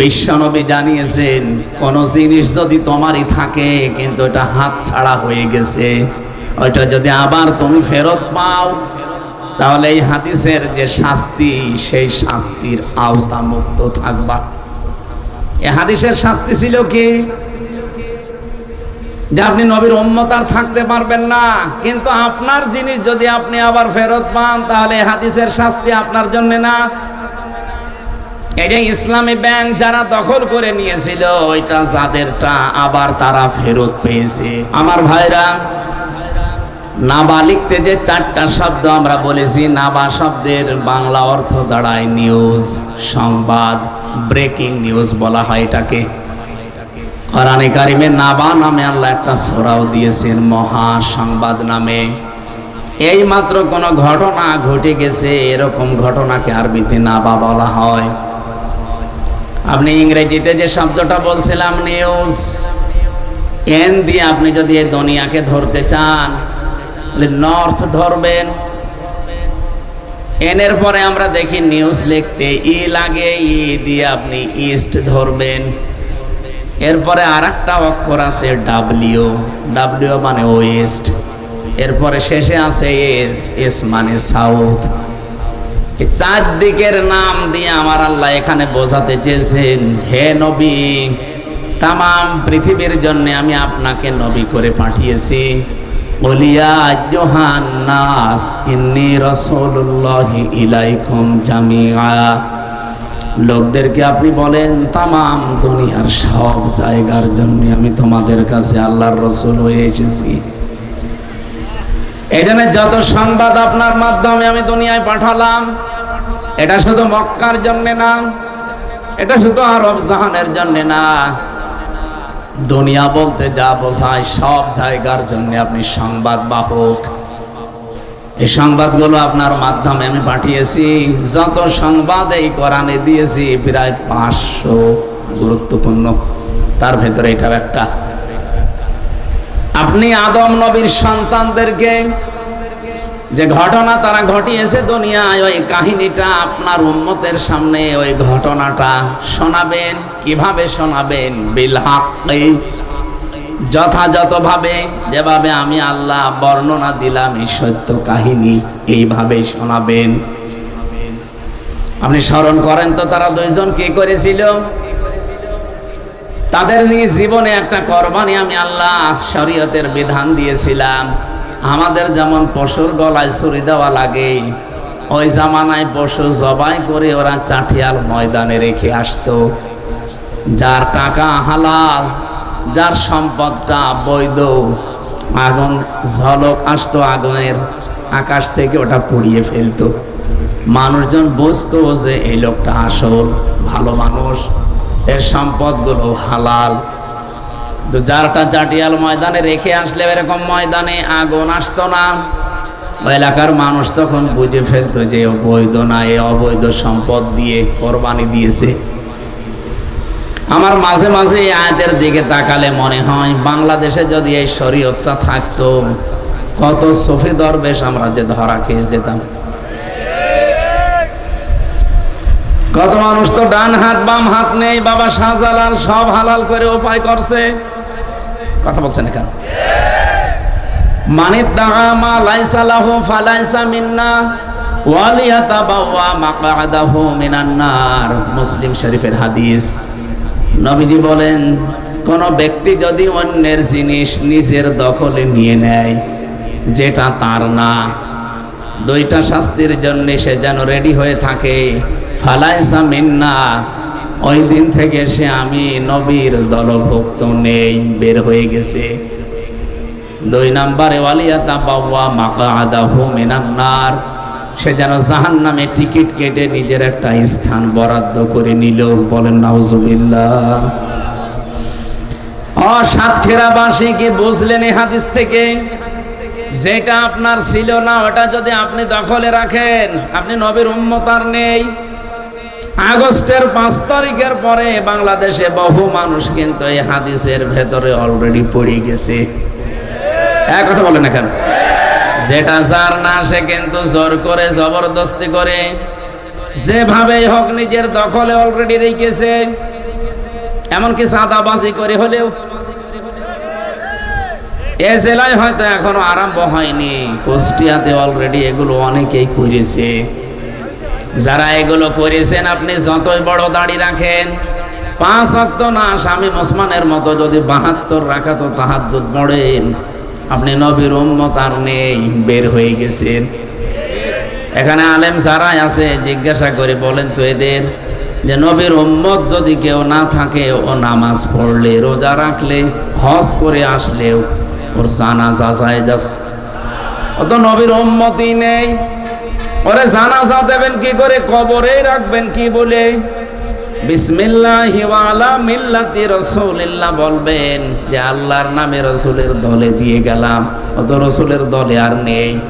বিশ্বনবী জানিয়েছেন, কোন জিনিস যদি তোমারই থাকে, কিন্তু এটা হাত ছাড়া হয়ে গেছে। ওইটা যদি আবার তুমি ফেরত পাও, তাহলে এই হাদিসের যে শাস্তি, সেই শাস্তির আওতা মুক্ত থাকবা। এ হাদিসের শাস্তি ছিল কি? যে আপনি নবীর উম্মতার থাকতে পারবেন না, কিন্তু আপনার জিনিস যদি আপনি আবার ফেরত পান, তাহলে হাদিসের শাস্তি আপনার জন্য না। যে ইসলামী ব্যাংক যারা দখল করে নিয়েছিল, ওইটা যাদেরটা আবার তারা ফেরত পেয়েছে। আমার ভাইরা, নাবা লিখতে যে চারটা শব্দ আমরা বলেছি, নাবা শব্দের বাংলা অর্থ দাঁড়ায় নিউজ সংবাদ ব্রেকিং নিউজ বলা হয় এটাকে। কোরআনে কারিমে নাবা নামে আল্লাহ একটা সোরাও দিয়েছেন মহা সংবাদ নামে। এই মাত্র কোনো ঘটনা ঘটে গেছে, এরকম ঘটনাকে আরবিতে নাবা বলা হয়। আপনি ইংরেজিতে যে শব্দটা বলছিলাম নিউজ এন দিয়ে আপনি যদি এই দুনিয়াকে ধরতে চান, তাহলে নর্থ ধরবেন। এনের পরে আমরা দেখি নিউজ লিখতে ই লাগে, ই দিয়ে আপনি ইস্ট ধরবেন। এরপরে আর একটা অক্ষর আছে ডাব্লিউ ডাব্লিউ মানে ওয়েস্ট। এরপরে শেষে আছে এস এস মানে সাউথ। এই চার দিকের নাম দিয়ে আমার আল্লাহ এখানে বোঝাতে চেয়েছেন, হে নবী তাম পৃথিবীর জন্য আমি আপনাকে নবী করে পাঠিয়েছি। বলিয়া জোহান্নাস ইন্নি রসুল্লাহ ইলাইকুম জামিয়া লোকদেরকে আপনি বলেন, তামাম দুনিয়ার সব জায়গার জন্য আমি তোমাদের কাছে আল্লাহর রসুল হয়ে এসেছি। জন্য যত সংবাদ আপনার মাধ্যমে আমি দুনিয়ায় পাঠালাম এটা শুধু মক্কার জন্য না, এটা শুধু আরব জাহানের জন্য না। দুনিয়া বলতে যা বোঝায় সব জায়গার জন্য আপনি সংবাদ বাহক। এই সংবাদগুলো আপনার মাধ্যমে আমি পাঠিয়েছি, যত সংবাদ এই কোরআনে দিয়েছি, প্রায় পাঁচশো গুরুত্বপূর্ণ। তার ভেতরে এটাও একটা। আপনি আদম নবীর সন্তানদেরকে যে ঘটনা তারা ঘটিয়েছে দুনিয়ায়, ওই কাহিনীটা আপনার উম্মতের সামনে ওই ঘটনাটা শোনাবেন, কীভাবে শোনাবেন? বিলহাক্কি। যথাযথভাবে, যেভাবে আমি আল্লাহ বর্ণনা দিলাম, এই সত্য কাহিনী এইভাবেই শোনাবেন। আপনি স্মরণ করেন তো তারা দুইজন কি করেছিল? তাদের নিয়ে জীবনে একটা কোরবানি আমি আল্লাহ শরীয়তের বিধান দিয়েছিলাম। আমাদের যেমন পশুর গলায় ছুরি দেওয়া লাগে, ওই জামানায় পশু জবাই করে ওরা চাটিয়াল ময়দানে রেখে আসতো। যার টাকা হালাল, যার সম্পদটা বৈধ, আগুন, ঝলক আসতো আগুনের আকাশ থেকে, ওটা পুড়িয়ে ফেলতো। মানুষজন বুঝতো যে এই লোকটা আসল, ভালো মানুষ, এর সম্পদগুলো হালাল। তো যারটা চাটিয়াল ময়দানে রেখে আসলে এরকম ময়দানে আগুন আসতো না। এলাকার মানুষ তখন বুঝে ফেলতো যে ও বৈধ না, এ অবৈধ সম্পদ দিয়ে কোরবানি দিয়েছে। আমার মাঝে মাঝে এই আয়াতের দিকে তাকালে মনে হয়, বাংলাদেশে যদি এই শরীয়তটা থাকতো, কত সফি দরবেশ আমরা যে ধরা খেয়ে যেতাম। কত মানুষ তো ডান হাত, বাম হাত নেই, বাবা শাহজালাল সব হালাল করে উপায় করছে। কথা বলছেন এখানে। মানে মুসলিম শরীফের হাদিস। নবীজি বলেন, কোন ব্যক্তি যদি অন্যের জিনিস নিজের দখলে নিয়ে নেয়, যেটা তার না, দুইটা শাস্তির জন্য সে যেন রেডি হয়ে থাকে। ফালাইসা মিন্না ওই দিন থেকে সে আমি নবীর দলভুক্ত নেই, বের হয়ে গেছে। দুই নাম্বারে ওয়ালিয়াতা বাবা মাকা আদাহু মিনান্নার সে যেন জাহান নামে টিকিট কেটে নিজের একটা স্থান বরাদ্দ করে নিল। বলেন, নাউজুবিল্লাহ। ও সাতক্ষীরাবাসী, কি বুঝলেন এই হাদিস থেকে? যেটা আপনার ছিল না, ওটা যদি আপনি দখলে রাখেন, আপনি নবীর উম্মতার নেই। আগস্টের পাঁচ তারিখের পরে বাংলাদেশে বহু মানুষ কিন্তু এই হাদিসের ভেতরে অলরেডি পড়ে গেছে। এক কথা বলেন না কেন? যেটা যার না, সে কিন্তু জোর করে, জবরদস্তি করে যেভাবে হোক নিজের দখলে অলরেডি রেখেছে। এমনকি চাঁদাবাজি করে হলেও? এ জেলায় হয়তো এখনও আরম্ভ হয়নি, কুষ্টিয়াতে অলরেডি এগুলো অনেকেই করেছে। যারা এগুলো করেছেন, আপনি যতই বড় দাড়ি রাখেন, পাঁচ অক্ত না, স্বামী ওসমানের মতো যদি বাহাত্তর রাখা তো তাহাজ্জুদ পড়েন, আপনি নবীর উম্মত আর নেই, বের হয়ে গেছেন। এখানে আলেম যারাই আছে, জিজ্ঞাসা করে বলেন তো এদের, যে নবীর উম্মত যদি কেউ না থাকে, ও নামাজ পড়লে, রোজা রাখলে, হজ করে আসলেও ওর জানাজা যায় যাচ্ছে। ও তো নবীর উম্মতই নেই। ওরে জানাজা দেবেন কি করে? কবরে রাখবেন কি বলে? বলবেন যে আল্লাহর নামে রসুলের দলে দিয়ে গেলাম। অত রসুলের দলে আর নেই।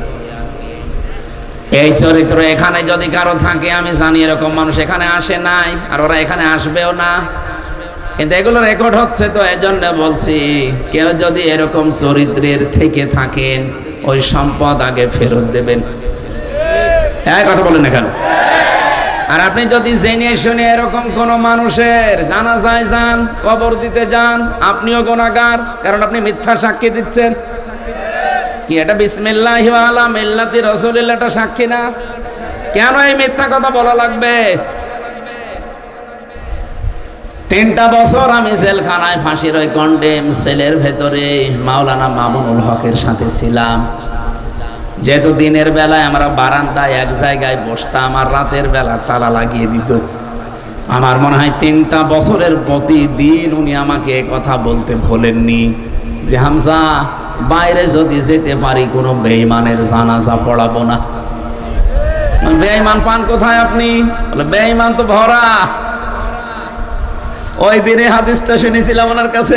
এই চরিত্র এখানে যদি কারও থাকে, আমি জানি এরকম মানুষ এখানে আসে নাই আর ওরা এখানে আসবেও না। কিন্তু এগুলো রেকর্ড হচ্ছে তো, এজন্য বলছি, কেউ যদি এরকম চরিত্রের থেকে থাকেন, ওই সম্পদ আগে ফেরত দেবেন। হ্যাঁ কথা বলেন না কেন? আর আপনি যদি জেনে শুনে এরকম কোন মানুষের জানা যায় যান, কবর দিতে যান, আপনিও গোনাগার কারণ আপনি মিথ্যা সাক্ষী দিচ্ছেন। কি এটা বিসমিল্লাহ আলা মিল্লাতি সাক্ষী না? কেন এই মিথ্যা কথা বলা লাগবে? তিনটা বছর আমি জেলখানায় ফাঁসির ওই কন্ডেম সেলের ভেতরে মাওলানা মামুনুল হকের সাথে ছিলাম। যেহেতু দিনের বেলায় আমরা বারান্দায় এক জায়গায় বসতাম আর রাতের বেলা তালা লাগিয়ে দিত। আমার মনে হয় তিনটা বছরের প্রতিদিন উনি আমাকে কথা বলতে ভোলেননি যে হামসা বাইরে যদি যেতে পারি কোনো বেঈমানের জানাজা পড়াবো না। বেঈমান পান কোথায় আপনি? বেঈমান তো ভরা। ওই দিনে হাদিসটা শুনেছিলাম ওনার কাছে।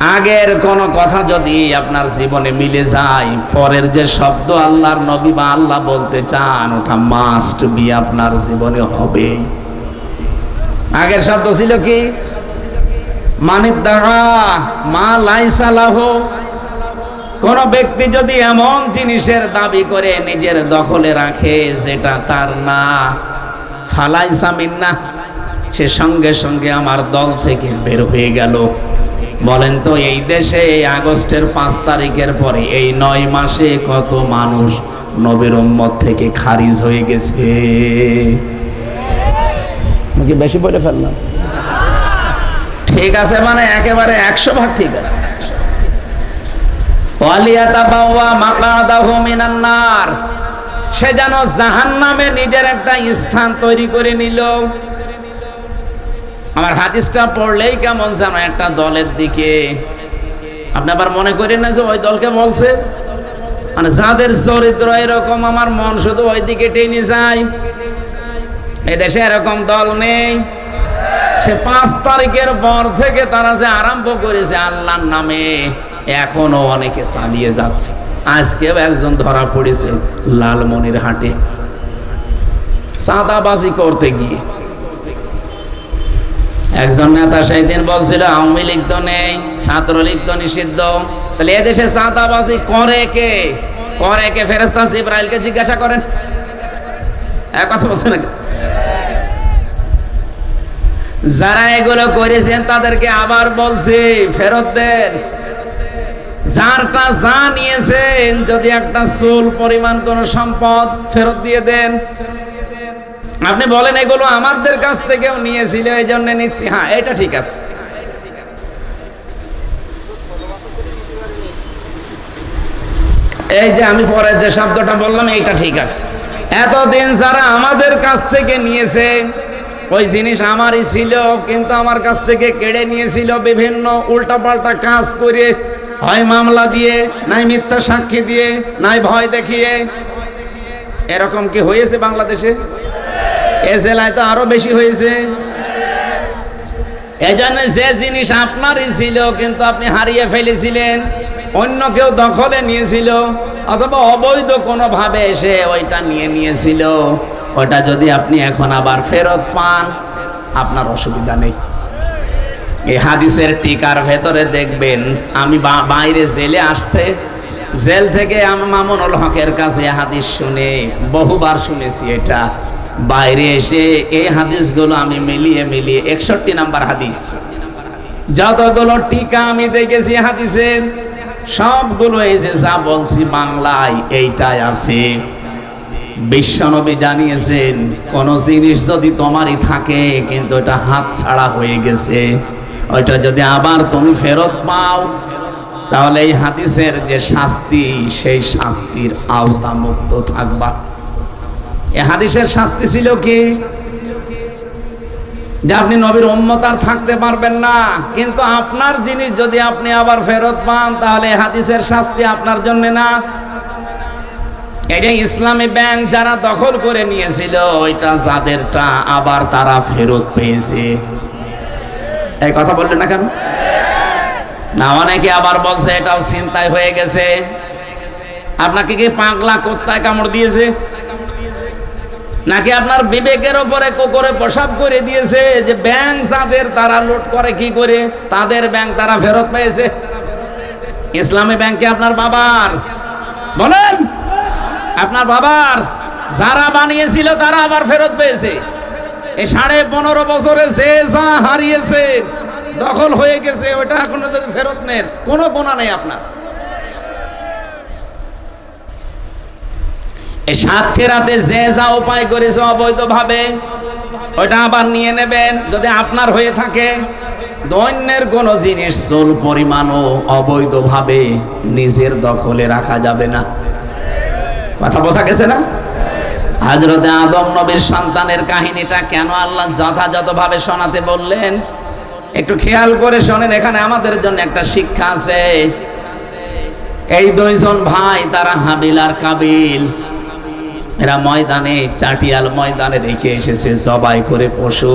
আগের কোন কথা যদি আপনার জীবনে মিলে যায়, পরের যে শব্দ আল্লাহর নবী বা আল্লাহ বলতে চান, ওটা মাস্ট বি আপনার জীবনে হবে। আগের শব্দ ছিল কি? মানিত দ্বারা মা লাইসালাহ কোন ব্যক্তি যদি এমন জিনিসের দাবি করে নিজের দখলে রাখে, যেটা তার না, ফালাইসা মিন্না, সে সঙ্গে সঙ্গে আমার দল থেকে বের হয়ে গেল। বলেন তো এই দেশে এই আগস্টের পাঁচ তারিখের পরে এই নয় মাসে কত মানুষ নবীর উম্মত থেকে খারিজ হয়ে গেছে? কি বেশি বলে ফেললাম? ঠিক আছে মানে একেবারে একশো ভাগ ঠিক আছে। সে যেন জাহান নামে নিজের একটা স্থান তৈরি করে নিল। আমার হাদিসটা পড়লেই কেমন যেন একটা দলের দিকে। আপনি আবার মনে করেন না যে ওই দলকে বলছে? মানে যাদের চরিত্র এরকম, আমার মন শুধু ওই দিকে টেনে যায়। এদেশে এরকম দল নেই। সে পাঁচ তারিখের পর থেকে তারা যে আরম্ভ করেছে আল্লাহর নামে, এখনও অনেকে চালিয়ে যাচ্ছে। আজকেও একজন ধরা পড়েছে লালমনির হাটে সাদাবাজি করতে গিয়ে। একজন নেতা সেই দিন বলছিল, আওয়ামী লীগ তো নেই, ছাত্রলীগ তো নিষিদ্ধ। তাহলে এদেশে চাঁদাবাজি করে কে? করে কে? ফেরেস্তা ইব্রাহিলকে জিজ্ঞাসা করেন। কথা বলছে না যারা এগুলো করেছেন তাদেরকে আবার বলছি ফেরত দেন যারটা যা নিয়েছেন, যদি একটা চুল, পরিমাণ কোন সম্পদ ফেরত দিয়ে দেন আপনি বলেন, এগুলো আমাদের কাছ থেকেও নিয়েছিল এই জন্য নিচ্ছি। হ্যাঁ এটা ঠিক আছে। এই যে আমি পরের যে শব্দটা বললাম এইটা ঠিক আছে। এতদিন যারা আমাদের কাছ থেকে নিয়েছে, ওই জিনিস আমারই ছিল, কিন্তু আমার কাছ থেকে কেড়ে নিয়েছিল বিভিন্ন উল্টাপাল্টা কাজ করে, হয় মামলা দিয়ে, নাই মিথ্যা সাক্ষী দিয়ে, নাই ভয় দেখিয়ে। এরকম কি হয়েছে বাংলাদেশে? এ জেলায় তো আরও বেশি হয়েছে। এজন্য যে জিনিস আপনারই ছিল, কিন্তু আপনি হারিয়ে ফেলেছিলেন, অন্য কেউ দখলে নিয়েছিল, অথবা অবৈধ কোনোভাবে এসে ওইটা নিয়ে নিয়েছিল। ওটা যদি আপনি এখন আবার ফেরত পান, আপনার অসুবিধা নেই। এই হাদিসের টিকার ভেতরে দেখবেন, আমি বাইরে জেলে আসতে, জেল থেকে আমি মামুনুল হকের কাছে হাদিস শুনে বহুবার শুনেছি এটা। বাইরে এসে এই হাদিসগুলো আমি মিলিয়ে মিলিয়ে একষট্টি নাম্বার হাদিস। যতগুলো টিকা আমি দেখেছি হাদিসের সবগুলো এই যে যা বলছি বাংলায় এইটাই আছে। বিশ্বনবী জানিয়েছেন, কোন জিনিস যদি তোমারই থাকে, কিন্তু এটা হাত ছাড়া হয়ে গেছে। ওইটা যদি আবার তুমি ফেরত পাও, তাহলে এই হাদিসের যে শাস্তি, সেই শাস্তির আওতা মুক্ত থাকবা। এই হাদিসের শাস্তি ছিল কি? যে আপনি নবীর উম্মত আর থাকতে পারবেন না। কিন্তু আপনার জিনিস যদি আপনি আবার ফেরত পান, তাহলে হাদিসের শাস্তি আপনার জন্য না। যে ইসলামী ব্যাংক যারা দখল করে নিয়েছিল, ওইটা যাদেরটা আবার তারা ফেরত পেয়েছে। এই কথা বললেন না কেন? না, অনেকে আবার বলছে, এটাও চিন্তায় হয়ে গেছে। আপনাকে কি পাগলা কোত্তায় কামড় দিয়েছে? নাকি আপনার বিবেকের ওপরে করে প্রসাব করে দিয়েছে যে ব্যাংক যাদের তারা লুট করে কি করে? তাদের ব্যাংক তারা ফেরত পেয়েছে। ইসলামী ব্যাংকে আপনার বাবার। বলেন, আপনার বাবার যারা বানিয়েছিল তারা আবার ফেরত পেয়েছে। এই সাড়ে পনেরো বছরে যে যা হারিয়েছে, দখল হয়ে গেছে, ওটা এখনও ফেরত নেন। কোনো গোনা নেই আপনার। এই সাতক্ষীরাতে যে যা উপায় করেছে অবৈধভাবে ওটা আবার নিয়ে নেবেন। যদি আপনার হয়ে থাকে, দৈন্যের কোন জিনিস চোল পরিমাণও অবৈধভাবে নিজের দখলে রাখা যাবে না। কথা বোঝা গেছে না? হাজরতে আদম নবীর সন্তানের কাহিনীটা কেন আল্লাহ যথাযথভাবে শোনাতে বললেন? একটু খেয়াল করে শোনেন, এখানে আমাদের জন্য একটা শিক্ষা আছে। এই দুইজন ভাই, তারা হাবিল আর কাবিল। এরা ময়দানে, চাটিয়াল ময়দানে রেখে এসেছে, জবাই করে পশু।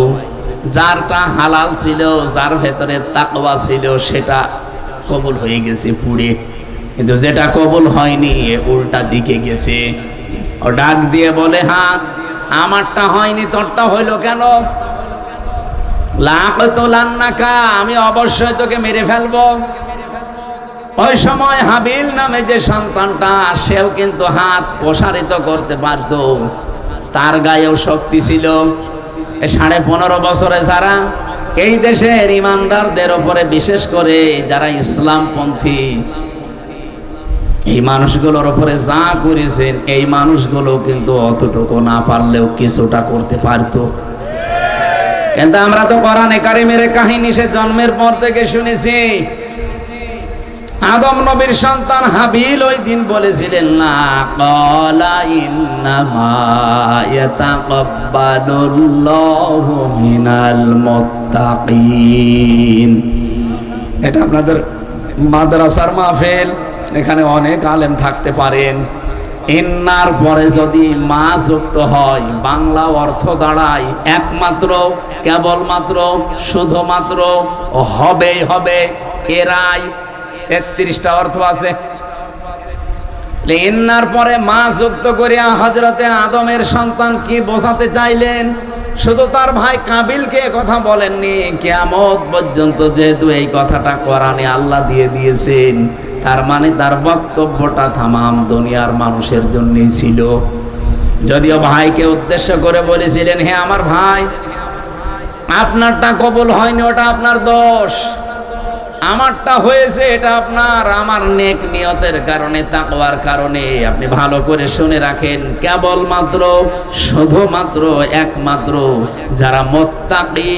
যারটা হালাল ছিল, যার ভেতরে তাকওয়া ছিল, সেটা কবুল হয়ে গেছে পুড়ে। কিন্তু যেটা কবুল হয়নি উল্টা দিকে গেছে। ও ডাক দিয়ে বলে হ্যাঁ আমারটা হয়নি, তোরটা হইল কেন? লাখ তো লান্নাকা, আমি অবশ্যই তোকে মেরে ফেলব। ওই সময় হাবিল নামে যে সন্তানটা সেও কিন্তু হাত প্রসারিত করতে পারত তার গায়েও শক্তি ছিল। সাড়ে পনেরো বছরে যারা এই দেশের ইমানদারদের ওপরে বিশেষ করে যারা ইসলামপন্থী, এই মানুষগুলোর ওপরে যা করেছেন, এই মানুষগুলো কিন্তু অতটুকু না পারলেও কিছুটা করতে পারতো। কিন্তু আমরা তো কোরআনে কারিমের কাহিনী সে জন্মের পর থেকে শুনেছি আদম নবীর সন্তান হাবিল ওই দিন বলেছিলেন না কলা ইন্নামা ইয়াতাকাব্বালুল্লাহু মিনাল মুত্তাকিন। এটা আপনাদের মাদ্রাসার মাহফিল, এখানে অনেক আলেম থাকতে পারেন। ইন্নার পরে যদি মা যুক্ত হয়, বাংলা অর্থ দাঁড়ায় একমাত্র, কেবলমাত্র, শুধুমাত্র, হবেই হবে, এরাই তেত্রিশটা অর্থ আছে। ইন্নার পরে মা যুক্ত করিয়া হজরতে আদমের সন্তান কি বোঝাতে চাইলেন? শুধু তার ভাই কাবিলকে কথা বলেননি কেমত পর্যন্ত যেহেতু এই কথাটা কোরআনে আল্লাহ দিয়ে দিয়েছেন, তার মানে তার বক্তব্যটা থামাম দুনিয়ার মানুষের জন্যই ছিল। যদিও ভাইকে উদ্দেশ্য করে বলেছিলেন, হে আমার ভাই, আপনারটা কবল হয়নি, ওটা আপনার দোষ। আমারটা হয়েছে এটা আপনার, আমার নেক নিয়তের কারণে, তাকওয়ার কারণে। আপনি ভালো করে শুনে রাখেন, কেবলমাত্র, শুধুমাত্র, একমাত্র যারা মোত্তাকি,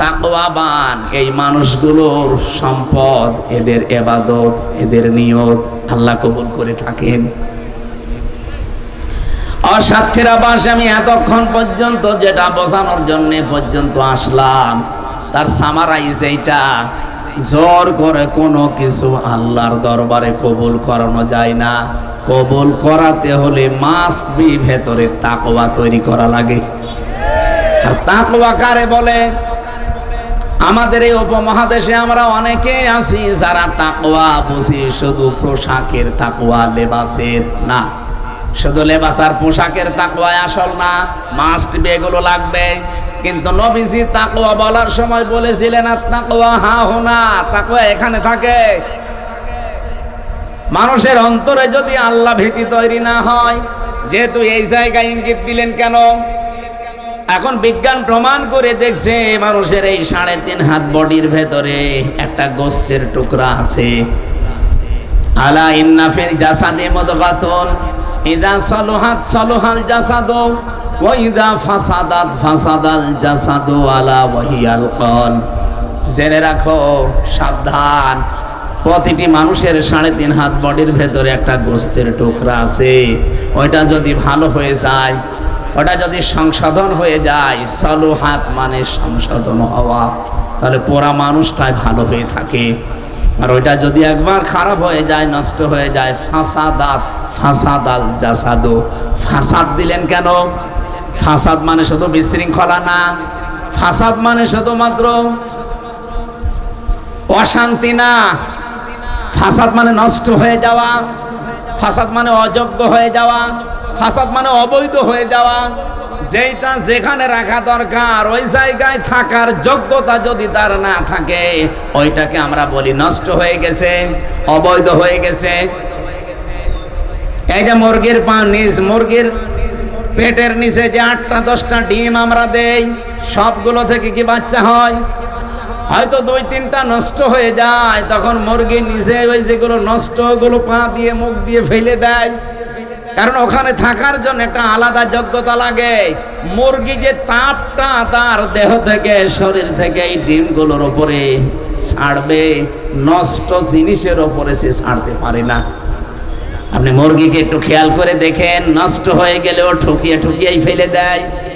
তাকওয়াবান, এই মানুষগুলোর সম্পদ, এদের এবাদত, এদের নিয়ত আল্লাহ কবুল করে থাকেন। অসাক্ষীরা বাস আমি এতক্ষণ পর্যন্ত, যেটা বোঝানোর জন্য পর্যন্ত আসলাম। তার সামারাইজ এইটা। জোর করে কোনো কিছু আল্লাহর দরবারে কবুল করানো যায় না। কবুল করাতে হলে মাস্ক বি ভেতরে তাকওয়া তৈরি করা লাগে। আর তাকওয়া কারে বলে? আমাদের এই উপমহাদেশে আমরা অনেকে আছি যারা তাকওয়া বুঝি, শুধু পোশাকের তাকওয়া লেবাসের না। শুধু লেবাস আর পোশাকের তাকওয়া আসল না মাস্ট বি এগুলো লাগবে। কিন্তু নবীজি তাকওয়া বলার সময় বলেছিলেন আর তাকওয়া হা হোনা তাকওয়া এখানে থাকে। মানুষের অন্তরে যদি আল্লাহ ভীতি তৈরি না হয়, যেহেতু এই জায়গায় ইঙ্গিত দিলেন কেন? এখন বিজ্ঞান প্রমাণ করে দেখছে মানুষের এই সাড়ে তিন হাত বডির ভেতরে একটা গোস্তের টুকরা আছে। আলা ইন্নাফির জাসাদে মদগাতুন, ইদা সলুহাত সলুহাল জাসাদু। জেনে রাখো, সাবধান। প্রতিটি মানুষের সাড়ে তিন হাত বডির ভেতরে একটা গোস্তের টুকরা আছে। ওইটা যদি ভালো হয়ে যায়, ওটা যদি সংশোধন হয়ে যায় সলুহাত মানে সংশোধন হওয়া। তাহলে পোড়া মানুষটাই ভালো হয়ে থাকে। আর ওইটা যদি একবার খারাপ হয়ে যায়, নষ্ট হয়ে যায়, ফাঁসাদাত, ফাঁসাদাল জাসাদো। ফাঁসাদ দিলেন কেন? ফাসাদ মানে শুধু বিশৃঙ্খলা না, ফাসাদ মানে শুধুমাত্র অশান্তি না। ফাসাদ মানে নষ্ট হয়ে যাওয়া, ফাসাদ মানে অযোগ্য হয়ে যাওয়া, ফাসাদ মানে অবৈধ হয়ে যাওয়া। যেটা যেখানে রাখা দরকার, ওই জায়গায় থাকার যোগ্যতা যদি তার না থাকে, ওইটাকে আমরা বলি নষ্ট হয়ে গেছে, অবৈধ হয়ে গেছে। এই যে মুরগির পা নিচ মুরগির পেটের নিচে যে আটটা, দশটা ডিম আমরা দেই, সবগুলো থেকে কি বাচ্চা হয়? হয়তো দুই, তিনটা নষ্ট হয়ে যায়, তখন মুরগি নিজে ওই যেগুলো নষ্ট, ওগুলো পা দিয়ে, মুখ দিয়ে ফেলে দেয়। কারণ ওখানে থাকার জন্য একটা আলাদা যোগ্যতা লাগে। মুরগি যে তাপটা তার দেহ থেকে, শরীর থেকে এই ডিমগুলোর ওপরে ছাড়বে, নষ্ট জিনিসের ওপরে সে ছাড়তে পারে না। আপনি মুরগিকে একটু খেয়াল করে দেখেন নষ্ট হয়ে গেলেও ঠকিয়ে ঠকিয়েই ফেলে দেয়।